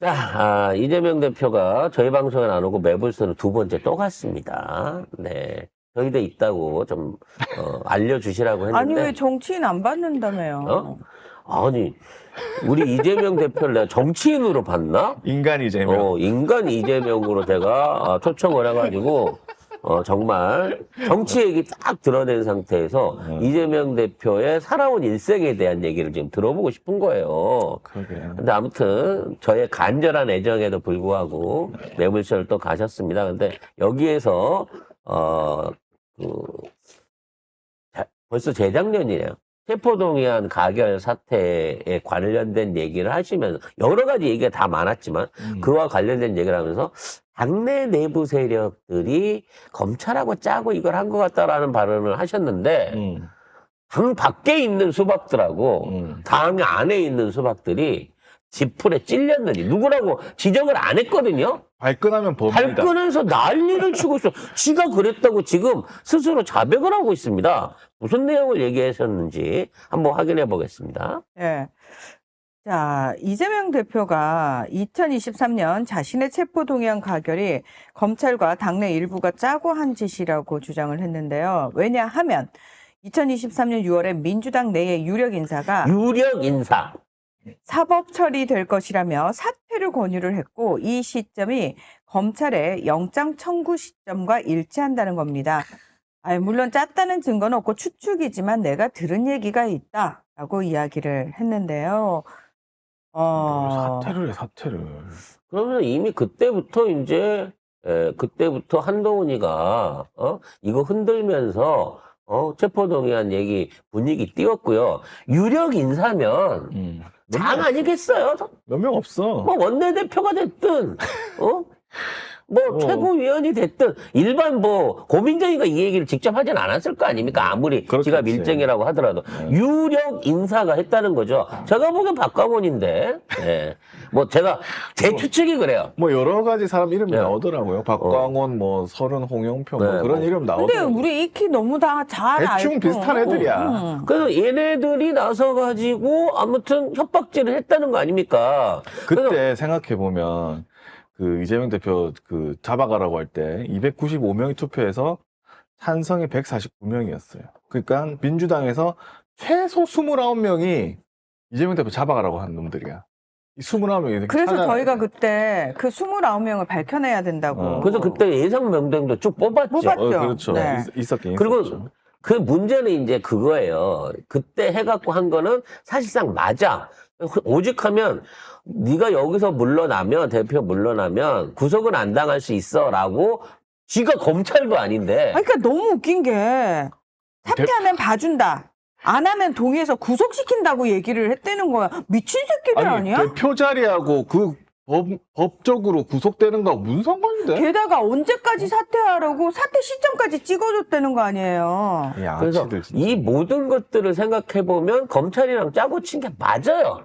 자, 아, 이재명 대표가 저희 방송에 안 오고 매불선을 두 번째 또 갔습니다. 네. 저희도 있다고 좀, 어, 알려주시라고 했는데. 아니 왜 정치인 안 받는다며요? 어? 아니, 우리 이재명 대표를 내가 정치인으로 봤나? 인간 이재명. 어, 인간 이재명으로 제가 아, 초청을 해가지고, 어, 정말 정치 얘기 딱 드러낸 상태에서 음. 이재명 대표의 살아온 일생에 대한 얘기를 지금 들어보고 싶은 거예요. 그러게. 근데 아무튼 저의 간절한 애정에도 불구하고 매물쇼를 또 가셨습니다. 근데 여기에서 어, 그, 자- 벌써 재작년이에요. 세포동의안 가결 사태에 관련된 얘기를 하시면서 여러 가지 얘기가 다 많았지만 음. 그와 관련된 얘기를 하면서 당내 내부 세력들이 검찰하고 짜고 이걸 한 것 같다라는 발언을 하셨는데 음. 당 밖에 있는 수박들하고 음. 당 안에 있는 수박들이 지풀에 찔렸느니 누구라고 지적을 안 했거든요. 발끈하면 법입니다. 발끈해서 난리를 치고 있어. 지가 그랬다고 지금 스스로 자백을 하고 있습니다. 무슨 내용을 얘기하셨는지 한번 확인해 보겠습니다. 예. 자, 이재명 대표가 2023년 자신의 체포동의안 가결이 검찰과 당내 일부가 짜고 한 짓이라고 주장을 했는데요. 왜냐하면 2023년 6월에 민주당 내의 유력 인사가 유력 인사. 사법 처리될 것이라며 사퇴를 권유를 했고 이 시점이 검찰의 영장 청구 시점과 일치한다는 겁니다. 아니, 물론 짰다는 증거는 없고 추측이지만 내가 들은 얘기가 있다라고 이야기를 했는데요. 어, 사퇴를 해, 사퇴를. 그러면 이미 그때부터 이제 에, 그때부터 한동훈이가 어 이거 흔들면서 어 체포동의안 얘기 분위기 띄웠고요. 유력 인사면 음. 장 아니겠어요? 몇 명 없어. 뭐 원내대표가 됐든 어? 뭐 어. 최고위원이 됐든 일반 뭐 고민정이가 이 얘기를 직접 하진 않았을 거 아닙니까 아무리 그렇겠지. 지가 밀정이라고 하더라도 네. 유력 인사가 했다는 거죠 제가 보기엔 박광원인데 예. 뭐 제가 제 추측이 그래요 뭐 여러 가지 사람 이름이 네. 나오더라고요. 박광원, 뭐 서른, 홍영표 뭐 네, 그런 뭐. 이름 근데 나오더라고요. 우리 익히 너무 다 잘 알고 대충 비슷한 애들이야. 음. 그래서 얘네들이 나서 가지고 아무튼 협박질을 했다는 거 아닙니까 그때 생각해 보면 그 이재명 대표 그 잡아가라고 할 때 295명이 투표해서 찬성이 149명이었어요. 그러니까 민주당에서 최소 29명이 이재명 대표 잡아가라고 한 놈들이야. 이 29명이 그래서 저희가 그때 그 29명을 밝혀내야 된다고. 어. 그래서 그때 예상 명단도 쭉 뽑았죠 뽑았- 어, 그렇죠. 네. 있, 있었긴 그리고 있었죠. 그 문제는 이제 그거예요. 그때 해갖고 한 거는 사실상 맞아. 오직하면 네가 여기서 물러나면 대표 물러나면 구속은 안 당할 수 있어라고 지가 검찰도 아닌데 아니, 그러니까 너무 웃긴 게 사퇴하면 봐준다. 안 하면 동의해서 구속시킨다고 얘기를 했다는 거야. 미친 새끼들 아니, 아니야? 대표 자리하고 그 법, 법적으로 구속되는 거하고 무슨 상관인데? 게다가 언제까지 사퇴하라고 사퇴 시점까지 찍어줬다는 거 아니에요. 이 그래서 양아치들 진짜. 이 모든 것들을 생각해 보면 검찰이랑 짜고 친 게 맞아요.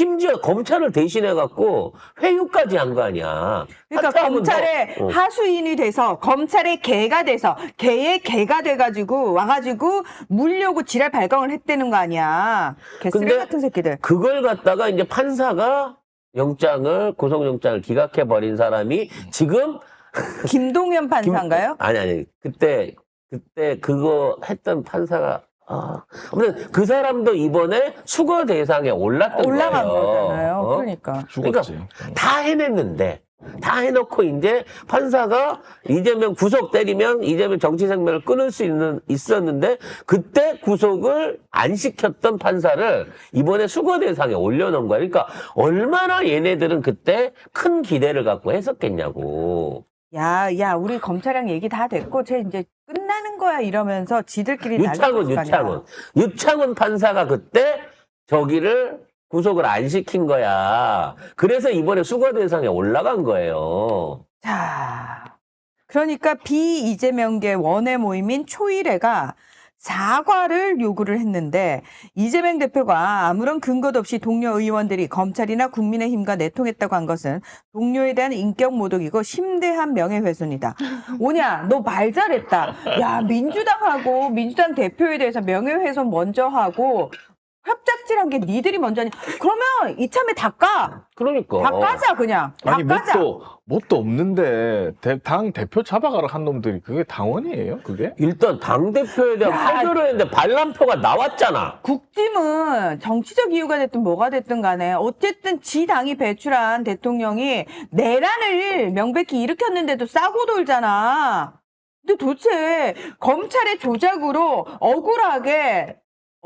심지어 검찰을 대신해 갖고 회유까지 한 거 아니야. 그러니까 검찰의 너- 어. 하수인이 돼서 검찰의 개가 돼서 개의 개가 돼가지고 와가지고 물려고 지랄 발광을 했다는 거 아니야. 개쓰레 같은 새끼들. 그걸 갖다가 이제 판사가 영장을 구속영장을 기각해 버린 사람이 지금 김동연 김- 판사인가요? 아니 아니 그때 그때 그거 했던 판사가 아, 아무튼 그 사람도 이번에 수거 대상에 올랐던 올라간 거예요. 거잖아요. 어? 그러니까. 죽었지. 다 해냈는데 다 해놓고 이제 판사가 이재명 구속 때리면 이재명 정치 생명을 끊을 수 있는 있었는데 그때 구속을 안 시켰던 판사를 이번에 수거 대상에 올려놓은 거야. 그러니까 얼마나 얘네들은 그때 큰 기대를 갖고 했었겠냐고. 야, 야, 우리 검찰이랑 얘기 다 됐고, 쟤 이제 끝나는 거야, 이러면서 지들끼리 유창훈, 난리 났을 거 아니야. 유창훈. 유창훈 판사가 그때 저기를 구속을 안 시킨 거야. 그래서 이번에 수거 대상에 올라간 거예요. 자, 그러니까 비이재명계 원외 모임인 초일회가 사과를 요구를 했는데 이재명 대표가 아무런 근거도 없이 동료 의원들이 검찰이나 국민의힘과 내통했다고 한 것은 동료에 대한 인격 모독이고 심대한 명예훼손이다. 오냐, 너 말 잘했다. 야, 민주당하고 민주당 대표에 대해서 명예훼손 먼저 하고 협작질한 게 니들이 먼저 하니 그러면 이참에 다 까. 그러니까. 다 까자 그냥. 다 아니 까자. 뭣도 뭣도 없는데 대- 당 대표 잡아가라 한 놈들이 그게 당원이에요? 그게? 일단 당대표에 대한 야. 파교를 했는데 반란표가 나왔잖아. 국짐은 정치적 이유가 됐든 뭐가 됐든 간에 어쨌든 지 당이 배출한 대통령이 내란을 명백히 일으켰는데도 싸고 돌잖아. 근데 도대체 검찰의 조작으로 억울하게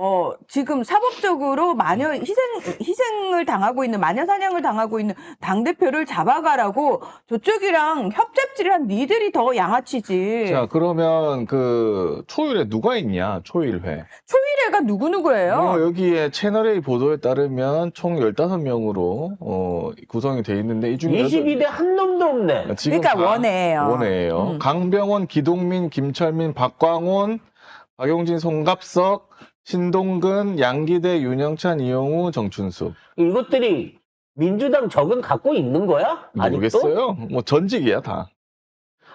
어 지금 사법적으로 마녀 희생 희생을 당하고 있는 마녀 사냥을 당하고 있는 당 대표를 잡아가라고 저쪽이랑 협잡질을 한 니들이 더 양아치지. 자 그러면 그 초일에 누가 있냐? 초일회. 초일회가 누구 누구예요? 어, 여기에 채널A 보도에 따르면 총 15명으로 어, 구성이 돼 있는데 이 중에 22대 한 놈도 없네. 지금 그러니까 다 원해예요. 원해예요. 음. 강병원, 기동민, 김철민, 박광온, 박용진, 송갑석, 신동근, 양기대, 윤영찬, 이용우, 정춘수. 이것들이 민주당 적은 갖고 있는 거야? 아직도? 모르겠어요. 뭐 전직이야 다.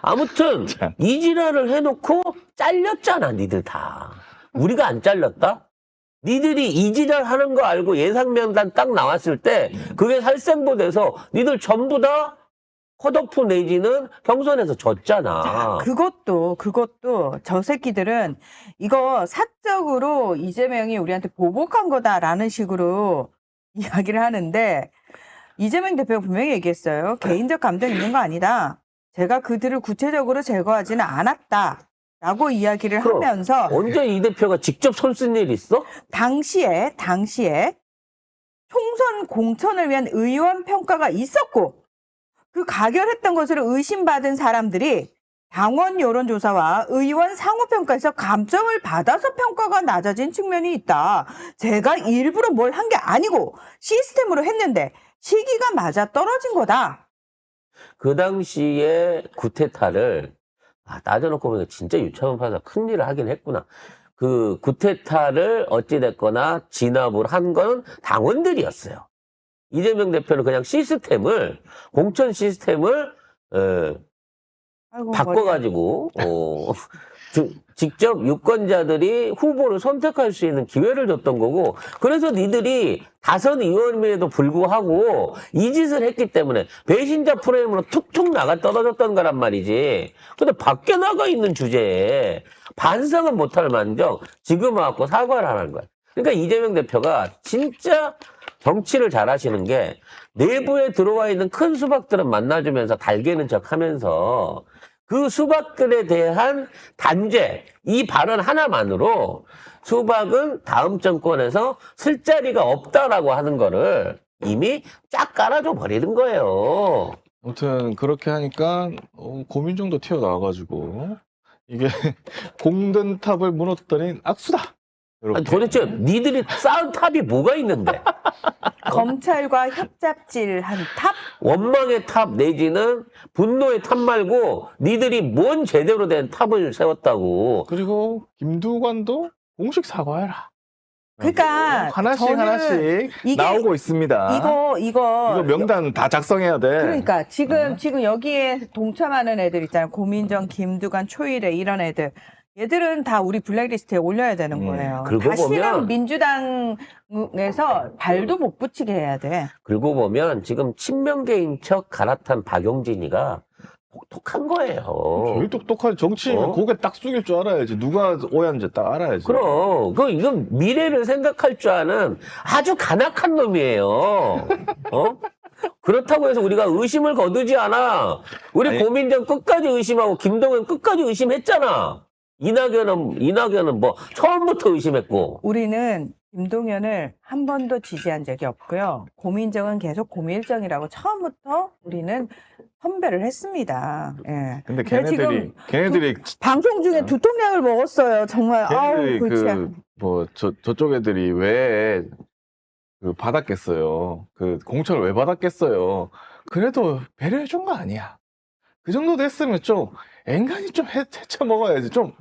아무튼 참. 이 지랄을 해놓고 잘렸잖아 니들 다. 우리가 안 잘렸다? 니들이 이 지랄 하는 거 알고 예상 명단 딱 나왔을 때 그게 살생부 돼서 니들 전부 다 컷오프 내지는 경선에서 졌잖아. 자, 그것도 그것도 저 새끼들은 이거 사적으로 이재명이 우리한테 보복한 거다라는 식으로 이야기를 하는데 이재명 대표가 분명히 얘기했어요. 개인적 감정 있는 거 아니다. 제가 그들을 구체적으로 제거하지는 않았다 라고 이야기를 그럼. 하면서 언제 이 대표가 직접 손 쓴 일 있어? 당시에 당시에 총선 공천을 위한 의원 평가가 있었고 그 가결했던 것으로 의심받은 사람들이 당원 여론조사와 의원 상호평가에서 감점을 받아서 평가가 낮아진 측면이 있다. 제가 일부러 뭘 한 게 아니고 시스템으로 했는데 시기가 맞아 떨어진 거다. 그 당시에 구테타를 아, 따져놓고 보니까 진짜 유창훈 판사 큰일을 하긴 했구나. 그 구테타를 어찌됐거나 진압을 한 건 당원들이었어요. 이재명 대표는 그냥 시스템을 공천 시스템을 어, 아이고, 바꿔가지고 어, 주- 직접 유권자들이 후보를 선택할 수 있는 기회를 줬던 거고 그래서 니들이 다선 의원임에도 불구하고 이 짓을 했기 때문에 배신자 프레임으로 툭툭 나가 떨어졌던 거란 말이지. 근데 밖에 나가 있는 주제에 반성은 못할 만정 지금 와갖고 사과를 하는 거야. 그러니까 이재명 대표가 진짜 정치를 잘하시는 게 내부에 들어와 있는 큰 수박들은 만나주면서 달개는 척 하면서 그 수박들에 대한 단죄, 이 발언 하나만으로 수박은 다음 정권에서 쓸 자리가 없다라고 하는 거를 이미 쫙 깔아줘 버리는 거예요. 아무튼 그렇게 하니까 어, 고민정도 튀어나와가지고 이게 공든탑을 무너뜨린 악수다. 아니, 도대체 니들이 쌓은 탑이 뭐가 있는데? 검찰과 협잡질한 탑 원망의 탑 내지는 분노의 탑 말고 니들이 뭔 제대로 된 탑을 세웠다고. 그리고 김두관도 공식 사과해라. 그러니까 하나씩 저는 하나씩 이게- 나오고 있습니다. 이거 이거 이거 명단 다 작성해야 돼. 그러니까 지금 어. 지금 여기에 동참하는 애들 있잖아요. 고민정, 김두관, 초일에 이런 애들. 얘들은 다 우리 블랙리스트에 올려야 되는 음, 거예요. 그러고 다시는 보면- 민주당에서 발도 못 붙이게 해야 돼. 그리고 보면 지금 친명계인 척 갈아탄 박용진이가 독특한 거예요. 제일 똑똑한 정치인은 어? 고개 딱 숙일 줄 알아야지. 누가 오해한지 딱 알아야지. 그럼 그 이건 미래를 생각할 줄 아는 아주 간악한 놈이에요. 어? 그렇다고 해서 우리가 의심을 거두지 않아. 우리 아니- 고민정 끝까지 의심하고 김동연 끝까지 의심했잖아. 이낙연은 이낙연은 뭐 처음부터 의심했고. 우리는 김동연을 한 번도 지지한 적이 없고요. 고민정은 계속 고밀정이라고 처음부터 우리는 선배를 했습니다. 예. 근데 걔네들이 걔네들이 방송 중에 어. 두통약을 먹었어요. 정말 아우 걔네들이 골치야. 그뭐저 저쪽 애들이 왜 그 받았겠어요. 그 공천을 왜 받았겠어요. 그래도 배려해 준 거 아니야. 그 정도 됐으면 좀 앵간히 좀 해, 헤쳐 먹어야지. 좀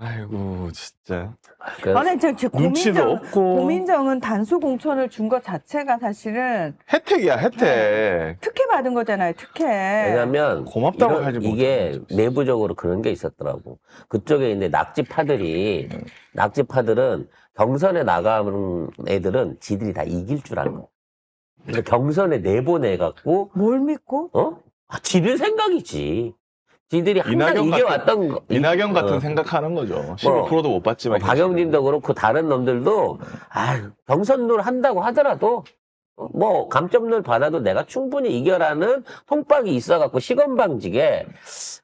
아이고 진짜 그래서 아니, 저, 저 눈치도 고민정, 없고 고민정은 단수 공천을 준 것 자체가 사실은 혜택이야 혜택. 특혜 받은 거잖아요, 특혜. 왜냐면 고맙다고 이런- 하지 이게. 내부적으로 그런 게 있었더라고. 그쪽에 있는 낙지파들이 음. 낙지파들은 경선에 나가는 애들은 지들이 다 이길 줄 아는 거야. 그러니까 경선에 내보내 갖고 뭘 믿고? 어? 아, 지들 생각이지. 지들이 항상 이낙연 이겨왔던 거. 이낙연 같은 어. 생각하는 거죠. 15%도 못뭐 받지만 박영진도 그렇고 다른 놈들도 아 경선룰 한다고 하더라도 어, 뭐 감점률 받아도 내가 충분히 이겨라는 통박이 있어갖고 시건방지게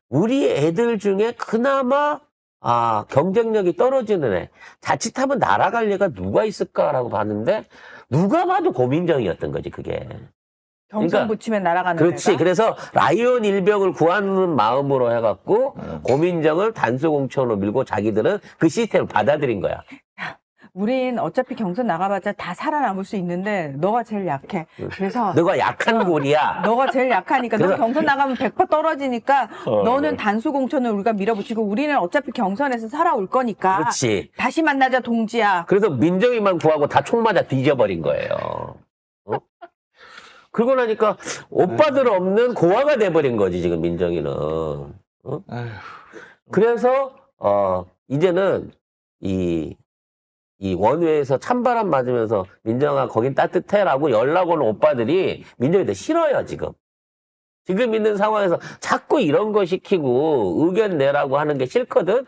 우리 애들 중에 그나마 아 경쟁력이 떨어지는 애 자칫하면 날아갈 애가 누가 있을까라고 봤는데 누가 봐도 고민정이었던 거지 그게 경선 그러니까- 붙이면 날아가는 그렇지 애가? 그래서 라이온 일병을 구하는 마음으로 해갖고 음. 고민정을 단수공천으로 밀고 자기들은 그 시스템을 받아들인 거야 우린 어차피 경선 나가봤자 다 살아남을 수 있는데 너가 제일 약해. 그래서 너가 약한 골이야. 너가 제일 약하니까 너 경선 나가면 100% 떨어지니까 어. 너는 단수 공천을 우리가 밀어붙이고 우리는 어차피 경선에서 살아올 거니까 그렇지. 다시 만나자 동지야. 그래서 민정이만 구하고 다 총 맞아 뒤져버린 거예요. 어? 그러고 나니까 오빠들 없는 고아가 돼버린 거지 지금 민정이는. 아휴, 그래서 어 이제는 이, 이 원외에서 찬바람 맞으면서 민정아 거긴 따뜻해라고 연락 오는 오빠들이 민정이한테 싫어요 지금. 지금 있는 상황에서 자꾸 이런 거 시키고 의견 내라고 하는 게 싫거든.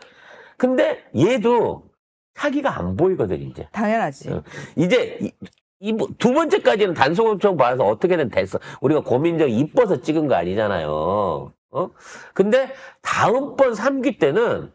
근데 얘도 사기가 안 보이거든 이제. 당연하지. 어. 이제 두 번째까지는 단속엄청 봐서 어떻게든 됐어. 우리가 고민정 이뻐서 찍은 거 아니잖아요. 어? 근데 다음번 3기 때는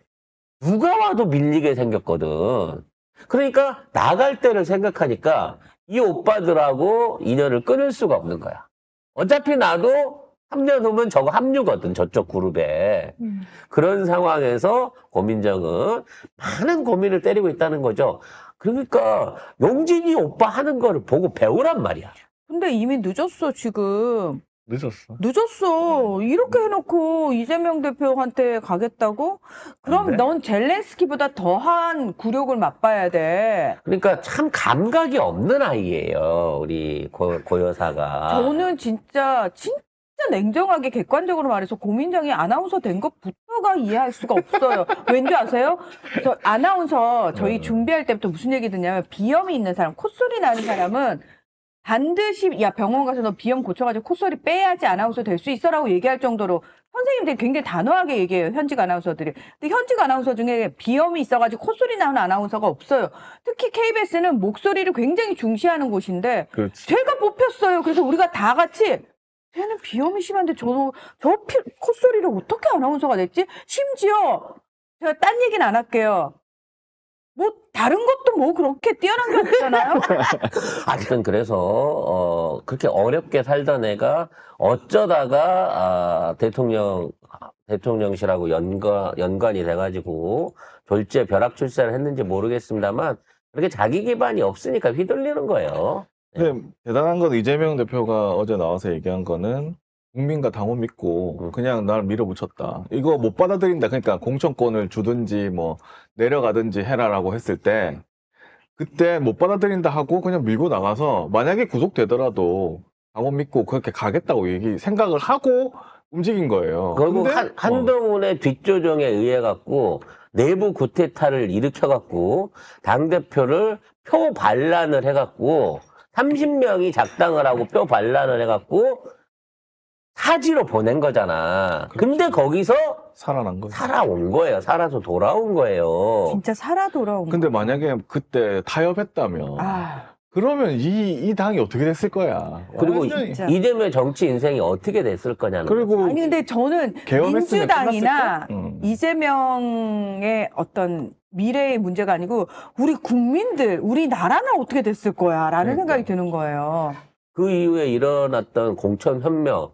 누가 와도 밀리게 생겼거든. 그러니까 나갈 때를 생각하니까 이 오빠들하고 인연을 끊을 수가 없는 거야. 어차피 나도 3년 후면 저거 합류거든, 저쪽 그룹에. 음. 그런 상황에서 고민정은 많은 고민을 때리고 있다는 거죠. 그러니까 용진이 오빠 하는 거를 보고 배우란 말이야. 근데 이미 늦었어 지금. 늦었어. 늦었어. 이렇게 해놓고 이재명 대표한테 가겠다고? 그럼 안 돼? 넌 젤렌스키보다 더한 굴욕을 맛봐야 돼. 그러니까 참 감각이 없는 아이예요. 우리 고, 고 여사가. 저는 진짜 진짜 냉정하게 객관적으로 말해서 고민정이 아나운서 된 것부터가 이해할 수가 없어요. 왠지 아세요? 저 아나운서 저희 네. 준비할 때부터 무슨 얘기 듣냐면 비염이 있는 사람, 콧소리 나는 사람은 반드시 야 병원 가서 너 비염 고쳐가지고 콧소리 빼야지 아나운서 될 수 있어라고 얘기할 정도로 선생님들이 굉장히 단호하게 얘기해요 현직 아나운서들이. 근데 현직 아나운서 중에 비염이 있어가지고 콧소리 나는 아나운서가 없어요. 특히 KBS는 목소리를 굉장히 중시하는 곳인데 그렇지. 제가 뽑혔어요. 그래서 우리가 다 같이 쟤는 비염이 심한데 저, 저 피, 콧소리를 어떻게 아나운서가 됐지? 심지어 제가 딴 얘기는 안 할게요. 뭐 다른 것도 뭐 그렇게 뛰어난 게 없잖아요. 하여튼 그래서 어 그렇게 어렵게 살던 애가 어쩌다가 아, 대통령 대통령실하고 연관 연관이 돼가지고 졸지에 벼락 출세를 했는지 모르겠습니다만 그렇게 자기 기반이 없으니까 휘둘리는 거예요. 근데 대단한 건 이재명 대표가 어제 나와서 얘기한 거는 국민과 당원 믿고 음. 그냥 날 밀어붙였다. 이거 못 받아들인다. 그러니까 공천권을 주든지 뭐 내려가든지 해라라고 했을 때 그때 못 받아들인다 하고 그냥 밀고 나가서 만약에 구속되더라도 당원 믿고 그렇게 가겠다고 얘기 생각을 하고 움직인 거예요. 결국 근데, 한, 어, 한동훈의 뒷조정에 의해 갖고 내부 구태타를 일으켜 갖고 당 대표를 표 반란을 해 갖고 30명이 작당을 하고 표 반란을 해 갖고 사지로 보낸 거잖아. 근데 거기서 살아난 거죠. 살아온 거예요. 살아서 돌아온 거예요. 진짜 살아 돌아온 근데 거. 만약에 그때 타협했다면 아, 그러면 이, 이 당이 어떻게 됐을 거야. 그리고 완전히. 진짜. 이재명 정치 인생이 어떻게 됐을 거냐는 그리고 아니 근데 저는 민주당이나? 음. 이재명의 어떤 미래의 문제가 아니고 우리 국민들, 우리 나라는 어떻게 됐을 거야라는 그러니까. 생각이 드는 거예요. 그 이후에 일어났던 공천 현명,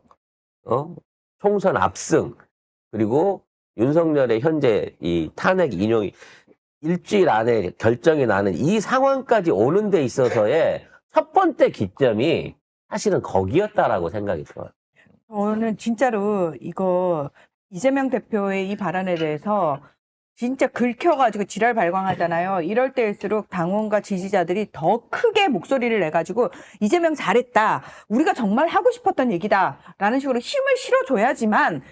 어? 총선 압승, 그리고 윤석열의 현재 이 탄핵 인용이 일주일 안에 결정이 나는 이 상황까지 오는 데 있어서의 첫 번째 기점이 사실은 거기였다라고 생각이 들어요. 저는 진짜로 이거 이재명 대표의 이 발언에 대해서 진짜 긁혀가지고 지랄 발광하잖아요. 이럴 때일수록 당원과 지지자들이 더 크게 목소리를 내가지고 이재명 잘했다. 우리가 정말 하고 싶었던 얘기다. 라는 식으로 힘을 실어줘야지만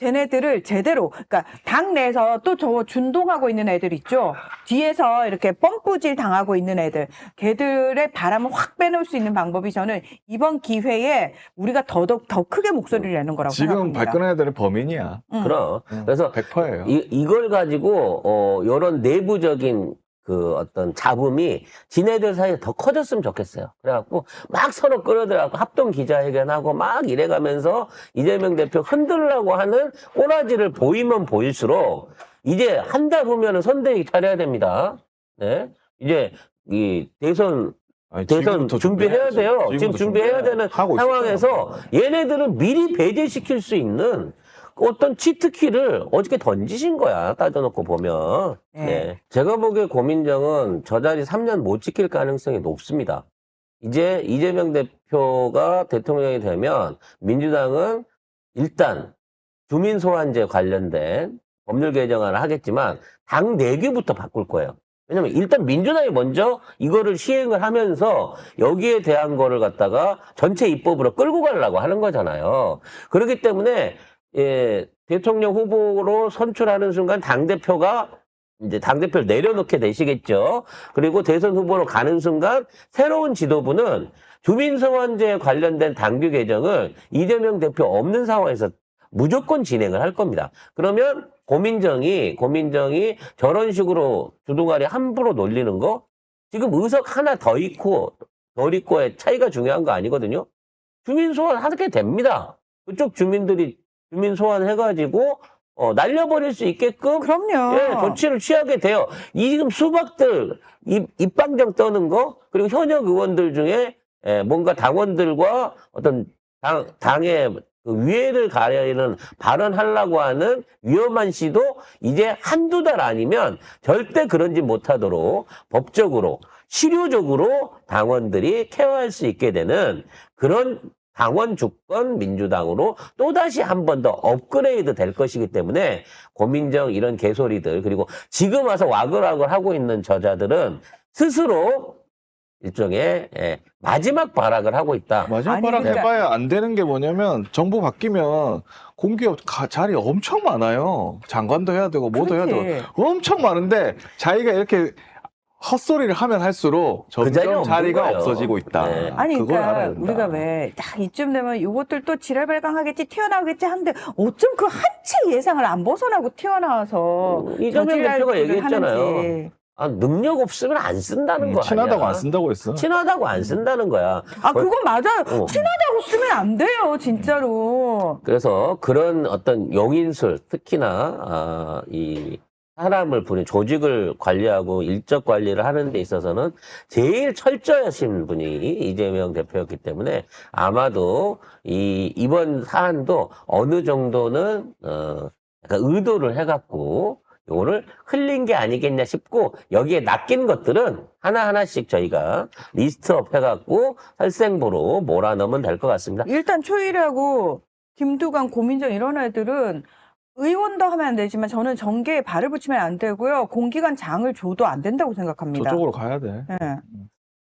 쟤네들을 제대로, 그러니까 당 내에서 또 저 준동하고 있는 애들 있죠. 뒤에서 이렇게 펌프질 당하고 있는 애들, 걔들의 바람을 확 빼놓을 수 있는 방법이 저는 이번 기회에 우리가 더더욱 더 크게 목소리를 내는 거라고 지금 생각합니다. 발끈해야 되는 범인이야. 음. 그럼. 음, 그래서 100%예요. 이, 이걸 가지고, 어, 요런 내부적인 그 어떤 잡음이 지네들 사이에 더 커졌으면 좋겠어요. 그래갖고 막 서로 끌어들여갖고 합동 기자회견하고 막 이래가면서 이재명 대표 흔들려고 하는 꼬라지를 보이면 보일수록 이제 한달 후면은 선대위 차려야 됩니다. 네. 이제 이 대선 아니, 대선 준비해야. 돼요. 지금 준비해야 되는. 상황에서 얘네들을 미리 배제시킬 수 있는 어떤 치트키를 어저께 던지신 거야. 따져놓고 보면. 네. 네. 제가 보기에 고민정은 저 자리 3년 못 지킬 가능성이 높습니다. 이제 이재명 대표가 대통령이 되면 민주당은 일단 주민 소환제 관련된 법률 개정안을 하겠지만 당 내규부터 바꿀 거예요. 왜냐면 일단 민주당이 먼저 이거를 시행을 하면서 여기에 대한 거를 갖다가 전체 입법으로 끌고 가려고 하는 거잖아요. 그렇기 때문에 예, 대통령 후보로 선출하는 순간 당대표가 이제 당대표를 내려놓게 되시겠죠. 그리고 대선 후보로 가는 순간 새로운 지도부는 주민소환제에 관련된 당규 개정을 이재명 대표 없는 상황에서 무조건 진행을 할 겁니다. 그러면 고민정이 고민정이 저런 식으로 주둥아리 함부로 놀리는 거 지금 의석 하나 더 있고 덜 있고의 차이가 중요한 거 아니거든요. 주민 소환 하게 됩니다. 그쪽 주민들이 주민 소환 해가지고 어, 날려버릴 수 있게끔 그럼요. 예, 조치를 취하게 돼요. 이 지금 수박들 입, 입방정 떠는 거 그리고 현역 의원들 중에 예, 뭔가 당원들과 어떤 당, 당의 그 위해를 가리는 발언하려고 하는 위험한 시도 이제 한두 달 아니면 절대 그런지 못하도록 법적으로 실효적으로 당원들이 케어할 수 있게 되는 그런 당원 주권 민주당으로 또다시 한 번 더 업그레이드 될 것이기 때문에 고민정 이런 개소리들 그리고 지금 와서 와글와글 하고 있는 저자들은 스스로 일종의 예, 마지막 발악을 하고 있다. 마지막 아니, 바람 그러니까- 해봐야 안 되는 게 뭐냐면 정부 바뀌면 공기업 가- 자리 엄청 많아요. 장관도 해야 되고 뭐도 해야 되고 그렇지. 엄청 많은데 자기가 이렇게 헛소리를 하면 할수록 그 점점 없는 자리가 거예요. 없어지고 있다. 네. 아니, 그걸 알아야 그러니까. 우리가 왜 딱 이쯤 되면 이것들 또 지랄발광하겠지 튀어나오겠지 하는데 어쩜 그 한 채 예상을 안 벗어나고 튀어나와서 음, 저질랄 대표가 얘기했잖아요. 하는지. 아, 능력 없으면 안 쓴다는 음, 거 친하다고. 안 쓴다고 했어. 친하다고 안 쓴다는 거야. 아 그건 맞아요. 어. 친하다고 쓰면 안 돼요, 진짜로. 그래서 그런 어떤 용인술, 특히나 아, 이 사람을 부린 조직을 관리하고 일적 관리를 하는 데 있어서는 제일 철저하신 분이 이재명 대표였기 때문에 아마도 이 이번 사안도 어느 정도는 어 의도를 해갖고 요거를 흘린 게 아니겠냐 싶고 여기에 낚인 것들은 하나하나씩 저희가 리스트업 해갖고 살생부로 몰아넣으면 될 것 같습니다. 일단 초일하고 김두관, 고민정 이런 애들은 의원도 하면 안 되지만 저는 정계에 발을 붙이면 안 되고요. 공기관 장을 줘도 안 된다고 생각합니다. 저쪽으로 가야 돼. 예.